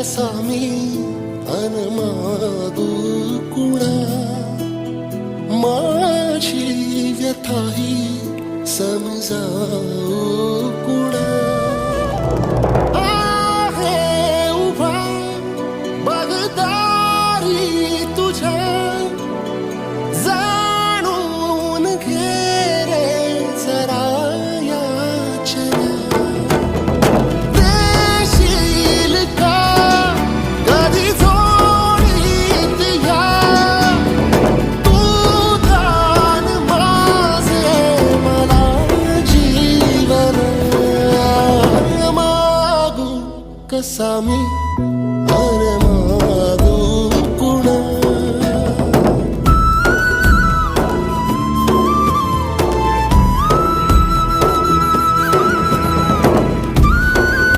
कसा मी कुणा माझी व्यथाही समजावू कुणा आहे उभा बगदारी तुझ्या। जीवन मागू कसा मी